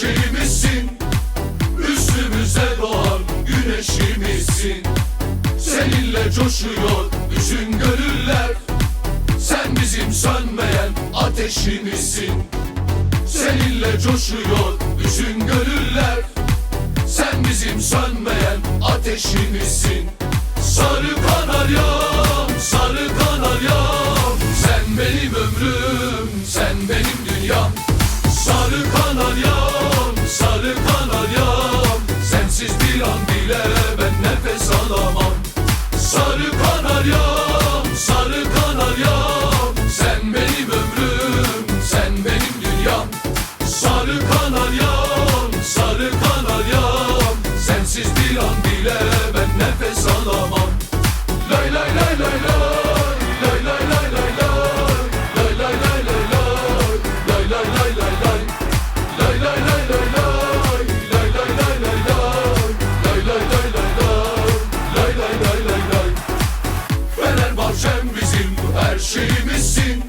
şeyimizsin Üstümüze doğan güneşimizsin. Seninle coşuyor bütün gönüller. Sen bizim sönmeyen ateşimizsin. Seninle coşuyor bütün gönüller. Sen bizim sönmeyen ateşimizsin. Sarı kanaryam, sarı kanaryam. Sen benim ömrüm, sen benim dünyam Sensiz bir bile ben nefes alamam Lay lay lay lay lay Lay lay lay lay lay Lay lay lay lay lay Lay lay lay lay lay Lay lay lay lay lay Lay lay lay lay lay Lay lay lay lay lay Lay lay lay bizim her şeyimizsin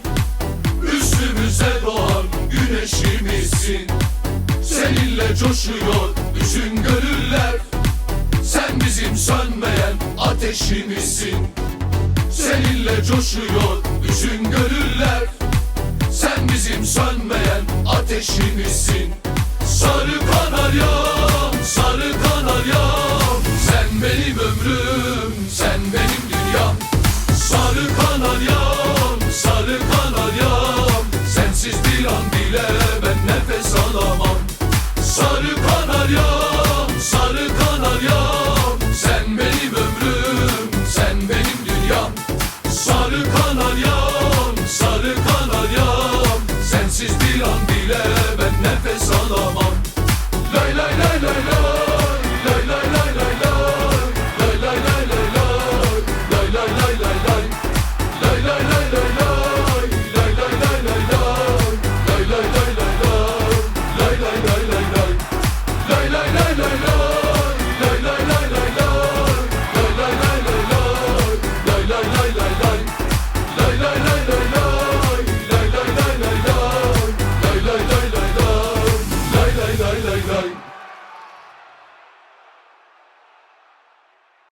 Üstümüze doğan güneşimizsin Seninle coşuyor bütün bizim sönmeyen ateşimizsin. Seninle coşuyor bütün gönüller. Sen bizim sönmeyen ateşimizsin. Sarı kanaryam, sarı kanaryam. Sen benim ömrüm, sen benim dünyam. Sarı kanaryam, sarı kanaryam. Sensiz bir an bile